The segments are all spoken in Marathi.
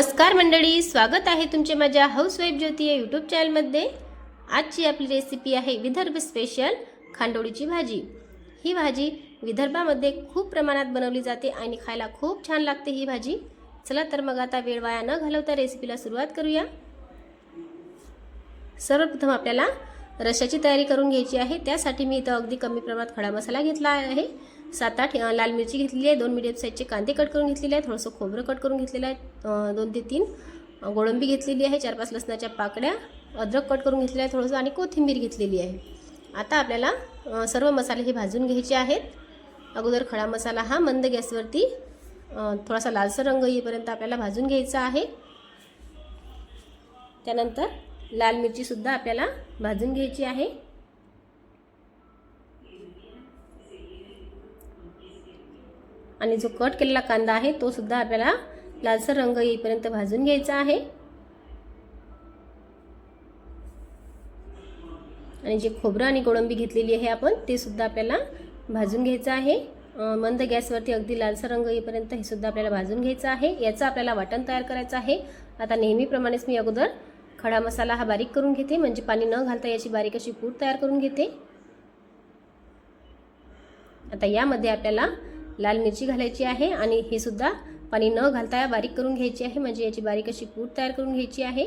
नमस्कार मंडळी स्वागत आहे तुमचे माझ्या हाऊसवाईफ ज्योती या यूट्यूब चॅनलमध्ये आजची आपली रेसिपी आहे विदर्भ स्पेशल खांडोळीची भाजी. ही भाजी विदर्भामध्ये खूप प्रमाणात बनवली जाते आणि खायला खूप छान लागते ही भाजी. चला तर मग आता वेळ वाया न घालवता रेसिपीला सुरुवात करूया. सर्वप्रथम आपल्याला रशाची तयारी करून घ्यायची आहे. त्यासाठी मी इथं अगदी कमी प्रमाणात खडा मसाला घेतला आहे. सात आठ लाल मिरची घेतलेली आहे दोन मिडियम साईजचे कांदे कट करून घेतलेले आहे थोडंसं खोबरं कट करून घेतलेलं आहे दोन ते तीन. गोळंबी घेतलेली आहे चार पाच लसणाच्या पाकड्या अद्रक कट करून घेतलेलं आहे थोडंसं आणि कोथिंबीर घेतलेली आहे. आता आपल्याला सर्व मसाले हे भाजून घ्यायचे आहेत. अगोदर खडा मसाला हा मंद गॅसवरती थोडासा लालसर रंग येईपर्यंत आपल्याला भाजून घ्यायचा आहे. त्यानंतर लाल मिरचीसुद्धा आपल्याला भाजून घ्यायची आहे. आणि जो कट केलेला कांदा आहे तो सुद्धा आपल्याला लालसर रंग येईपर्यंत भाजून घ्यायचा आहे. आणि जे खोबरं आणि कोळंबी घेतलेली आहे आपण ते सुद्धा आपल्याला भाजून घ्यायचं आहे. मंद गॅसवरती अगदी लालसर रंग येईपर्यंत हे सुद्धा आपल्याला भाजून घ्यायचं आहे. याचं आपल्याला वाटण तयार करायचं आहे. आता नेहमीप्रमाणेच मी अगोदर खडा मसाला हा बारीक करून घेते म्हणजे पाणी न घालता याची बारीक अशी पूड तयार करून घेते. आता यामध्ये आपल्याला लाल मिरची घालायची आहे आणि हे सुद्धा पाणी न घालता बारीक करून घ्यायची आहे. म्हणजे याची बारीक अशी पूड तयार करून घ्यायची आहे.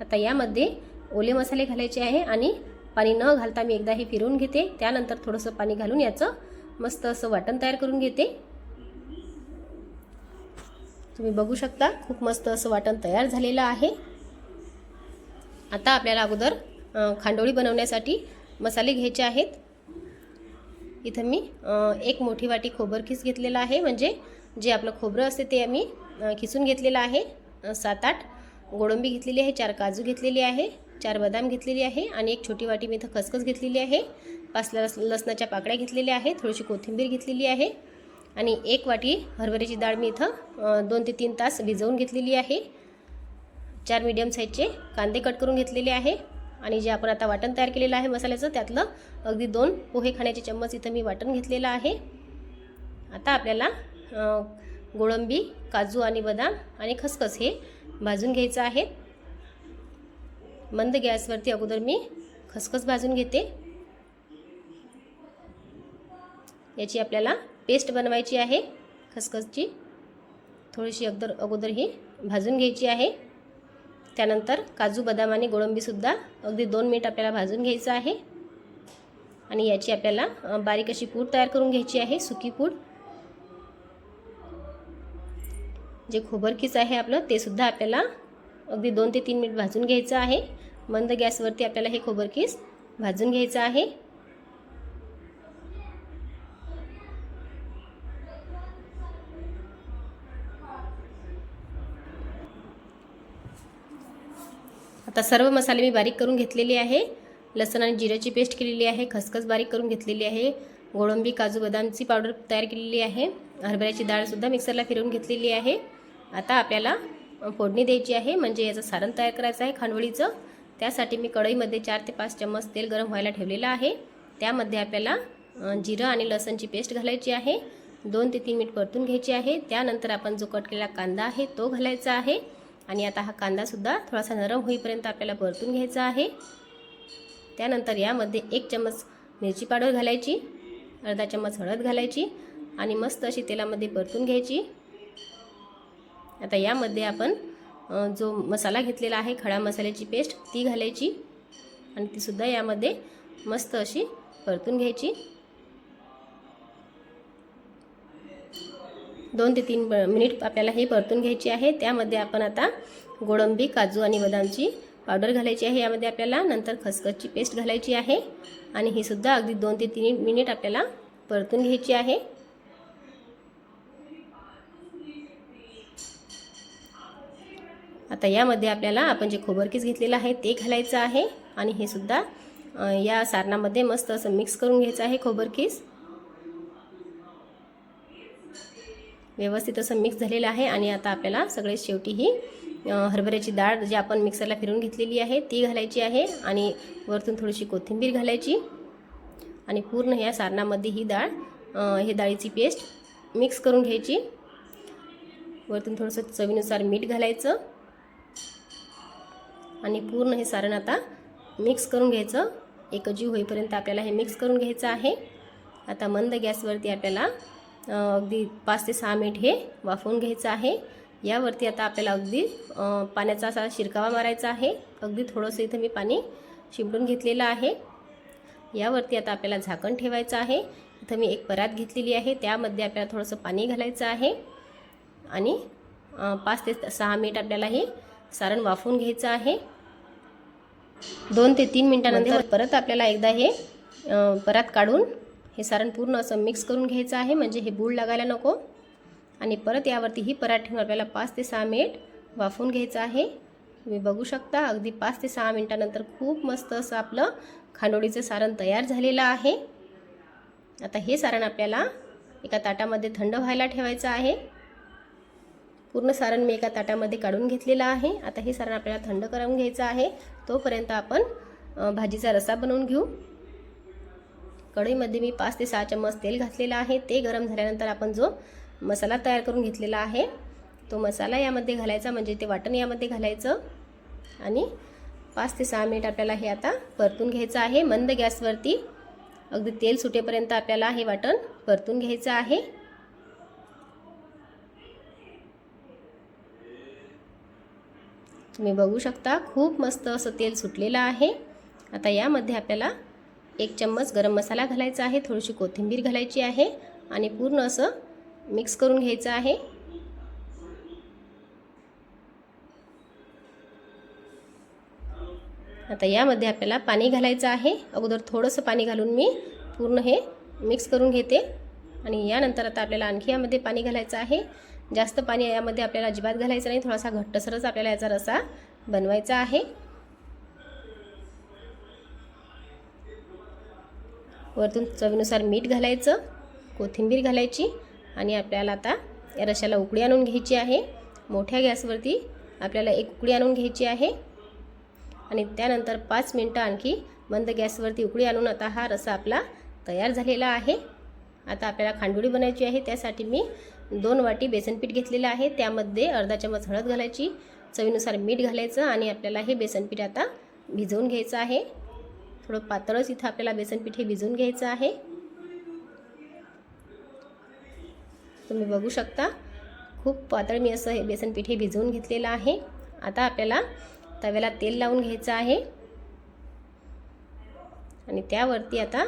आता यामध्ये ओले मसाले घालायचे आहे आणि पाणी न घालता मी एकदा हे फिरवून घेते. त्यानंतर थोडंसं पाणी घालून याचं मस्त असं वाटण तयार करून घेते. तुम्ही बघू शकता खूप मस्त असं वाटण तयार झालेलं आहे. आता आपल्याला अगोदर खांडोळी बनवण्यासाठी मसाले घ्यायचे आहेत. इथं मी एक मोठी वाटी खोबरखीस घेतलेला आहे. म्हणजे जे आपलं खोबरं असते ते आम्ही खिसून घेतलेलं आहे. सात आठ गोडंबी घेतलेली आहे चार काजू घेतलेली आहे चार बदाम घेतलेली आहे आणि एक छोटी वाटी मी इथं खसखस घेतलेली आहे. पाच लस लसणाच्या पाकळ्या घेतलेल्या आहे थोडीशी कोथिंबीर घेतलेली आहे आणि एक वाटी हरभऱ्याची डाळ मी इथं दोन ते तीन तास भिजवून घेतलेली आहे. चार मीडियम साईजचे कांदे कट करून घेतलेले आहे. आणि जे आपण आता वाटण तयार केलेलं आहे मसाल्याचं त्यातलं अगदी दोन पोहे खाण्याचे चम्मच इथं मी वाटण घेतलेलं आहे. आता आपल्याला गोळंबी काजू आणि बदाम आणि खसखस हे भाजून घ्यायचं आहे. मंद गॅसवरती अगोदर मी खसखस भाजून घेते. याची आपल्याला पेस्ट बनवायची आहे खसखसची. थोडीशी अगोदर अगोदर ही भाजून घ्यायची आहे. त्यानंतर काजू बदाम आणि गोळंबीसुद्धा अगदी दोन मिनिट आपल्याला भाजून घ्यायचं आहे. आणि याची आपल्याला बारीक अशी पूड तयार करून घ्यायची आहे सुकी पूड. जे खोबरकीच आहे आपलं ते सुद्धा आपल्याला अगदी दोन ते तीन मिनिट भाजून घ्यायचं आहे. मंद गॅसवरती आपल्याला हे खोबरकीस भाजून घ्यायचं आहे. आता सर्व मसाले मी बारीक करून घेतलेले आहे. लसण आणि जिऱ्याची पेस्ट केलेली आहे. खसखस बारीक करून घेतलेली आहे. गोळंबी काजू बदामची पावडर तयार केलेली आहे. हरभऱ्याची डाळसुद्धा मिक्सरला फिरवून घेतलेली आहे. आता आपल्याला फोडणी द्यायची आहे. म्हणजे याचं सारण तयार करायचं आहे खांडवळीचं त्यासाठी मी कढईमध्ये चार ते पाच चम्मच तेल गरम व्हायला ठेवलेलं आहे. त्यामध्ये आपल्याला जिरं आणि लसणची पेस्ट घालायची आहे. दोन ते तीन मिनिट परतून घ्यायची आहे. त्यानंतर आपण जो कट केलेला कांदा आहे तो घालायचा आहे. आणि आता हा कांदासुद्धा थोडासा नरम होईपर्यंत आपल्याला परतून घ्यायचा आहे. त्यानंतर यामध्ये एक चम्मच मिरची पावडर घालायची अर्धा चम्मच हळद घालायची आणि मस्त अशी तेलामध्ये परतून घ्यायची. आता यामध्ये आपण जो मसाला घेतलेला आहे खडा मसाल्याची पेस्ट ती घालायची आणि तीसुद्धा यामध्ये मस्त अशी परतून घ्यायची. दोन ते तीन मिनिट आपल्याला हे परतून घ्यायची आहे. त्यामध्ये आपण आता गोडंबी काजू आणि बदामची पावडर घालायची आहे. यामध्ये आपल्याला नंतर खसखसची पेस्ट घालायची आहे. आणि ही सुद्धा अगदी दोन ते तीन मिनिट आपल्याला परतून घ्यायची आहे. आता यामध्ये आपल्याला आपण जे खोबरकीस घेतलेलं आहे ते घालायचं आहे. आणि हे सुद्धा या सारणामध्ये मस्त असं मिक्स करून घ्यायचं आहे खोबरकीस. व्यवस्थित असं मिक्स झालेलं आहे आणि आता आपल्याला सगळे शेवटी ही हरभऱ्याची डाळ जी आपण मिक्सरला फिरून घेतलेली आहे ती घालायची आहे आणि वरतून थोडीशी कोथिंबीर घालायची आणि पूर्ण या सारणामध्ये ही डाळ हे डाळीची पेस्ट मिक्स करून घ्यायची. वरतून थोडंसं चवीनुसार मीठ घालायचं आणि पूर्ण हे सारण आता मिक्स करून घ्यायचं. एकजीव होईपर्यंत आपल्याला हे मिक्स करून घ्यायचं आहे. आता मंद गॅसवरती आपल्याला अगदी पाच ते सहा मिनिट हे वाफवून घ्यायचं आहे. यावरती आता आपल्याला अगदी पाण्याचा असा शिरकावा मारायचा आहे. अगदी थोडंसं इथं मी पाणी शिंपडून घेतलेलं आहे. यावरती आता आपल्याला झाकण ठेवायचं आहे. इथं मी एक परात घेतलेली आहे. त्यामध्ये आपल्याला थोडंसं पाणी घालायचं आहे. आणि पाच ते सहा मिनिट आपल्याला हे सारण वाफवून घ्यायचं आहे. दोन ते तीन मिनिटानंतर परत आपल्याला एकदा हे परात काढून हे सारण पूर्ण असं मिक्स करून घ्यायचं आहे. म्हणजे हे बूळ लागायला नको. आणि परत यावरती ही परात ठेवून आपल्याला पाच ते सहा मिनिट वाफवून घ्यायचं आहे. तुम्ही बघू शकता अगदी पाच ते सहा मिनटानंतर खूप मस्त असं आपलं खांडोळीचं सारण तयार झालेलं आहे. आता हे सारण आपल्याला एका ताटामध्ये थंड व्हायला ठेवायचं आहे. पूर्ण सारण मी एका ताटामध्ये काढून घेतलेलं आहे. आता हे सारण आपल्याला थंड करून घ्यायचं आहे. तोपर्यंत आपण भाजीचा रसा बनवून घेऊ. कढईमध्ये मी पाच ते सहा चम्मच तेल घातलेलं आहे. ते गरम झाल्यानंतर आपण जो मसाला तयार करून घेतलेला आहे तो मसाला यामध्ये घालायचा म्हणजे ते वाटण यामध्ये घालायचं. आणि पाच ते सहा मिनिट आपल्याला हे आता परतून घ्यायचं आहे. मंद गॅसवरती अगदी तेल सुटेपर्यंत आपल्याला हे वाटण परतून घ्यायचं आहे. तुम्ही बघू शकता खूप मस्त असं तेल सुटलेलं आहे. आता यामध्ये आपल्याला एक चम्मच गरम मसाला घालायचा आहे थोडीशी कोथिंबीर घालायची आहे आणि पूर्ण असं मिक्स करून घ्यायचं आहे. आता यामध्ये आपल्याला पाणी घालायचं आहे. अगोदर थोडंसं पाणी घालून मी पूर्ण हे मिक्स करून घेते. आणि यानंतर आता आपल्याला आणखी यामध्ये पाणी घालायचं आहे. जास्त पाणी यामध्ये आपल्याला अजिबात घालायचं नाही थोडासा घट्टसरच आपल्याला याचा रसा बनवायचा आहे. वरतून चवीनुसार मीठ घालायचं कोथिंबीर घालायची आणि आपल्याला आता या रशाला उकळी आणून घ्यायची आहे. मोठ्या गॅसवरती आपल्याला एक उकडी आणून घ्यायची आहे. आणि त्यानंतर पाच मिनटं आणखी मंद गॅसवरती उकळी आणून आता हा रसा आपला तयार झालेला आहे. आता आपल्याला खांडोळी बनायची आहे. त्यासाठी मी दोन वाटी बेसनपीठ घेतलेलं आहे. त्यामध्ये अर्धा चमच हळद घालायची चवीनुसार मीठ घालायचं आणि आपल्याला हे बेसनपीठ आता भिजवून घ्यायचं आहे. थोडं पातळच इथं आपल्याला बेसनपीठ हे भिजवून घ्यायचं आहे. तुम्ही बघू शकता खूप पातळ मी असं हे बेसनपीठ हे भिजवून घेतलेलं आहे. आता आपल्याला तव्याला तेल लावून घ्यायचं आहे. आणि त्यावरती आता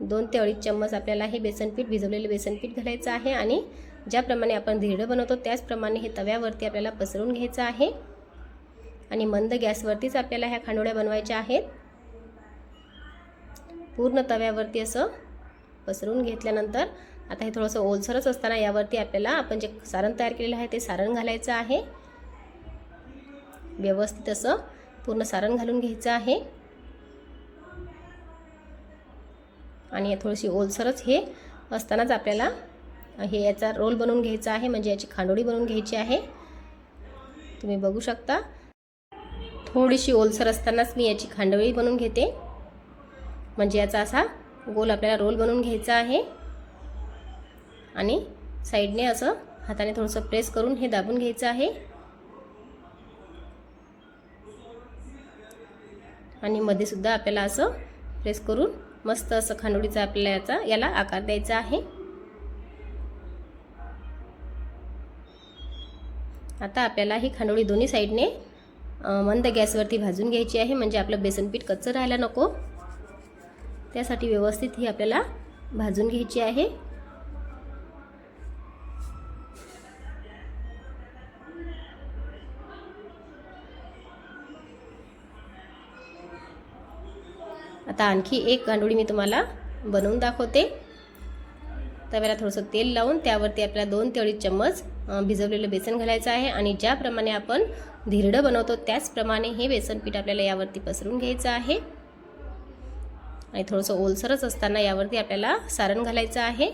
दोन ते अडीच चम्मच आपल्याला हे बेसनपीठ भिजवलेलं बेसनपीठ घालायचं आहे. आणि ज्याप्रमाणे आपण धिरडं बनवतो त्याचप्रमाणे हे तव्यावरती आपल्याला पसरून घ्यायचं आहे. आणि मंद गॅसवरतीच आपल्याला ह्या खांडोळ्या बनवायच्या आहेत. पूर्ण तव्यावरती असं पसरून घेतल्यानंतर आता हे थोडंसं ओलसरच असताना यावरती आपल्याला आपण जे सारण तयार केलेलं आहे ते सारण घालायचं आहे. व्यवस्थित असं पूर्ण सारण घालून घ्यायचं आहे. आणि थोडीशी ओलसरच हे असतानाच आपल्याला हे याचा रोल बनवून घ्यायचा आहे म्हणजे याची खांडोळी बनवून घ्यायची आहे. तुम्ही बघू शकता. थोडीशी ओलसर असतानाच मी याची खांडोळी बनवून घेते. म्हणजे याचा असा गोल आपल्याला रोल बनवून घ्यायचा आहे. आणि साईडने असं हाताने थोडंसं प्रेस करून हे दाबून घ्यायचं आहे. आणि मध्ये सुद्धा आपल्याला असं प्रेस करून मस्त असं खांडोळीचा आपल्याला याचा याला आकार द्यायचा आहे. आता आपल्याला ही खांडोळी दोन्ही साईडने मंद गॅसवरती भाजून घ्यायची आहे. म्हणजे आपलं बेसनपीठ कच्चं राहायला नको. त्यासाठी व्यवस्थित ही आपल्याला भाजून घ्यायची आहे. आता आणखी एक गांडोळी मी तुम्हाला बनवून दाखवते. तव्याला थोडंसं तेल लावून त्यावरती आपल्याला दोन ते अडीच चम्मच भिजवलेलं बेसन घालायचं आहे आणि ज्याप्रमाणे आपण धिरडं बनवतो त्याचप्रमाणे हे बेसन पीठ आपल्याला यावरती पसरून घ्यायचं आहे. आणि थोडंसं ओलसरच असताना यावरती आपल्याला सारण घालायचं आहे.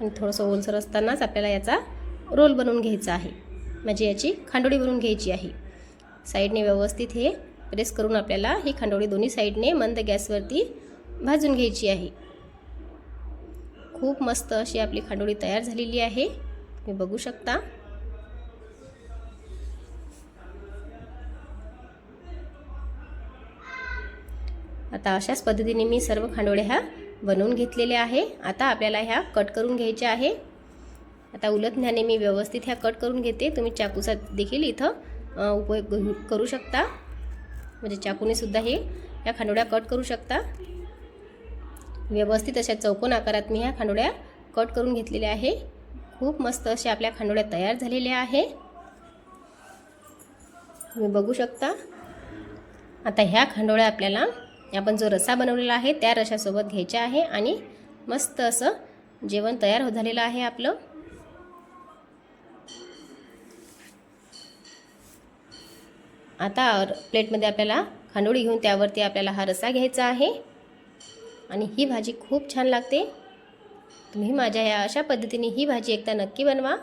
आणि थोडंसं ओलसर असतानाच आपल्याला याचा रोल बनवून घ्यायचा आहे. म्हणजे याची खांडोळी बनवून घ्यायची आहे. साईडने व्यवस्थित हे प्रेस करून आपल्याला ही खांडोळी दोन्ही साईडने मंद गॅसवरती भाजून घ्यायची आहे. खूप मस्त अशी आपली खांडोळी तयार झालेली आहे. तुम्ही बघू शकता. आता अशाच पद्धतीने मी सर्व खांडोळे ह्या बनवून घेतलेल्या आहे. आता आपल्याला ह्या कट करून घ्यायच्या आहे. आता उलटण्याने मी व्यवस्थित ह्या कट करून घेते. तुम्ही चाकूचा देखील इथं उपयोग करू शकता. म्हणजे चाकूनेसुद्धा हे ह्या खांडोळ्या कट करू शकता. व्यवस्थित अशा चौकोन आकारात मी ह्या खांडोळ्या कट करून घेतलेल्या आहे. खूप मस्त अशा आपल्या खांडोळ्या तयार झालेल्या आहे. तुम्ही बघू शकता. आता ह्या खांडोळ्या आपल्याला आपण जो रसा बनवलेला आहे त्या रशासोबत घ्यायचा आहे आणि मस्त असं जेवण तयार हो झालेलं आहे आपलं. आता प्लेटमध्ये आपल्याला खांडोळी घेऊन त्यावरती आपल्याला हा रसा घ्यायचा आहे. आणि ही भाजी खूप छान लागते. तुम्ही माझ्या या अशा पद्धतीने ही भाजी एकदा नक्की बनवा.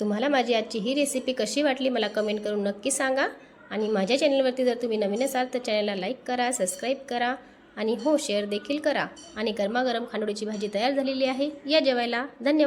तुम्हाला माझी आजची ही रेसिपी कशी वाटली मला कमेंट करून नक्की सांगा. आणि माझ्या चॅनलवरती जर तुम्ही नवीन असाल तर चॅनलला लाईक करा सबस्क्राईब करा आणि हो शेअर देखील करा. आणि गरमागरम खांडोळीची भाजी तयार झालेली आहे. या जेवायला धन्यवाद.